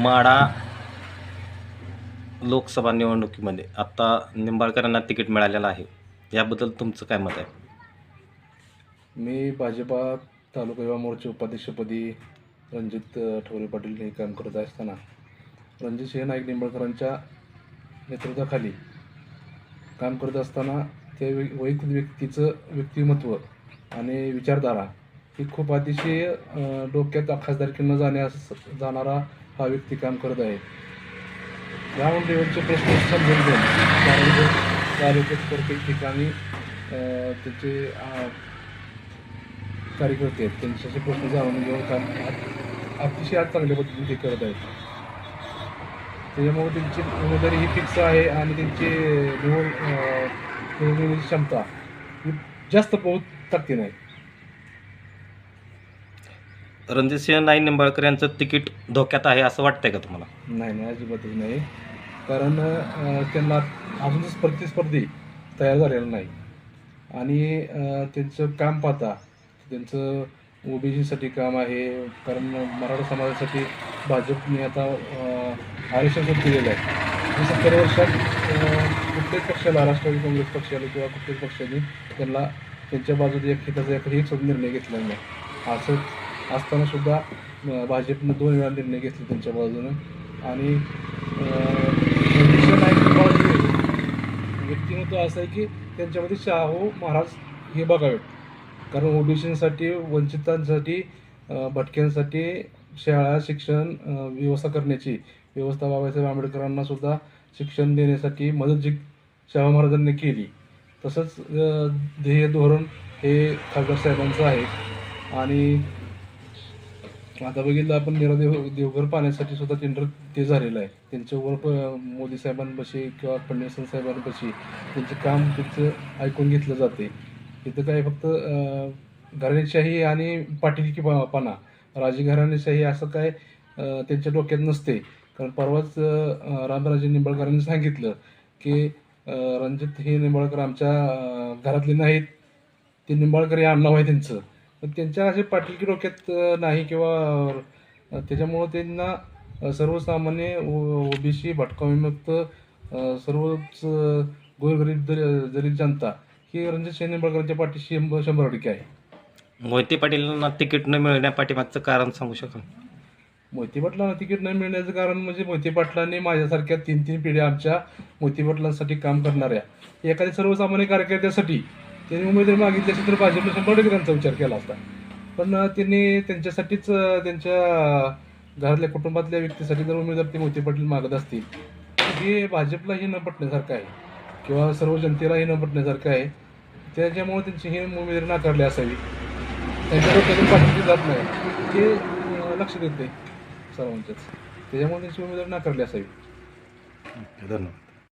माडा लोकसभा निवडणुकीमध्ये आत्ता निंबाळकरांना तिकीट मिळालेलं आहे. याबद्दल तुमचं काय मत आहे? मी भाजपा तालुका युवा मोर्चा उपाध्यक्षपदी रणजित ठोरे पाटील हे काम करत असताना रणजित सिंह नाईक निंबाळकरांच्या नेतृत्वाखाली काम करत असताना ते वैयक्तिक व्यक्तीचं व्यक्तिमत्व आणि विचारधारा ही खूप अतिशय डोक्यात खासदारकीनं न जाण्यास जाणारा हा व्यक्ती काम करत आहे. ग्राउंड लेवलचे प्रश्न समजून घेऊन तालुक्यात तालुक्यात प्रत्येक ठिकाणी त्याचे कार्यकर्ते आहेत. त्यांच्याशी प्रश्न जाणून घेऊन काम अतिशय आज चांगल्या पद्धतीने ते करत आहेत. त्याच्यामुळे त्यांची उमेदवारी ही फिक्स आहे आणि त्यांची निवड निवडण्याची क्षमता ही जास्त बहुत ताकदीने नाही. रणजितसिंह नाईक निंबाळकर यांचं तिकीट धोक्यात आहे असं वाटतंय का तुम्हाला? नाही नाही अजिबातच नाही. कारण अं, त्यांना अजून प्रतिस्पर्धी तयार झालेला नाही. आणि अं, त्यांचं काम पाहता त्यांचं ओबीसीसाठी काम आहे. कारण मराठा समाजासाठी भाजपने आता अं, आरक्षण सुरू केलेलं आहे. हे सत्तर वर्षात अं, कुठल्याच पक्षाला राष्ट्रवादी काँग्रेस पक्षाला किंवा कुठल्याच पक्षाने त्यांना त्यांच्या बाजूने एक हिताचा एक एक निर्णय घेतलेला नाही. असं असतानासुद्धा भाजपनं दोन वेळा निर्णय घेतले त्यांच्या बाजूनं. आणि व्यक्तिमत्व असं आहे की त्यांच्यामध्ये शाहू महाराज हे बघावेत. कारण ओबीसीसाठी वंचितांसाठी भटक्यांसाठी शाळा शिक्षण व्यवस्था करण्याची व्यवस्था बाबासाहेब आंबेडकरांना सुद्धा शिक्षण देण्यासाठी मदत जी शाहू महाराजांनी केली तसंच ध्येय धोरण हे खासदार साहेबांचं आहे. आणि आता बघितलं आपण नीरा देव देवघर पाण्यासाठी सुद्धा टेंडर ते झालेलं आहे. त्यांच्यावर प- मोदी साहेबांपाशी किंवा फडणवीस साहेबांपाशी त्यांचे काम त्यांचं ऐकून घेतलं जाते. इथं काय फक्त अं, घराणेशाही आणि पाटीलकी पाना राजे असं काय त्यांच्या डोक्यात नसते. कारण परवाच रामराजे निंबाळकरांनी सांगितलं की रणजित हे निंबाळकर आमच्या घरातले नाहीत. ते निंबाळकर हे आडनाव आहे त्यांचं. पण त्यांच्या असे पाटीलकी डोक्यात नाही किंवा त्याच्यामुळं त्यांना सर्वसामान्य ओबीसी भटका विमुक्त सर्वच गोरगरीब दर- दलित जनता ही रणजित सिंह निंबाळकरांच्या पाठीशी शंभर शंभर टक्के आहे. मोहिते पाटीलांना तिकीट न मिळण्या पाठीमागचं कारण सांगू शकाल? मोहिते पाटलांना तिकीट न मिळण्याचं कारण म्हणजे मोहिते पाटलांनी माझ्यासारख्या तीन तीन पिढ्या आमच्या मोहिते पाटलांसाठी काम करणाऱ्या. एखाद्या सर्वसामान्य कार्यकर्त्यासाठी त्यांनी उमेदवारी मागितली असेल तर भाजपने शंभर टक्के त्यांचा विचार केला असता. पण त्यांनी त्यांच्यासाठीच त्यांच्या घरातल्या कुटुंबातल्या व्यक्तीसाठी जर उमेदवार ते मोती पाटील मागत असतील तर हे भाजपलाही न पटण्यासारखं आहे किंवा सर्व जनतेलाही न पटण्यासारखं आहे. त्याच्यामुळे त्यांची ही उमेदवारी नाकारली असावी. त्यांच्यावर त्यांनी पाठवली जात नाही. हे लक्ष देत नाही सर्वांच्याच त्याच्यामुळे त्यांची उमेदवारी नाकारली असावी. धन्यवाद.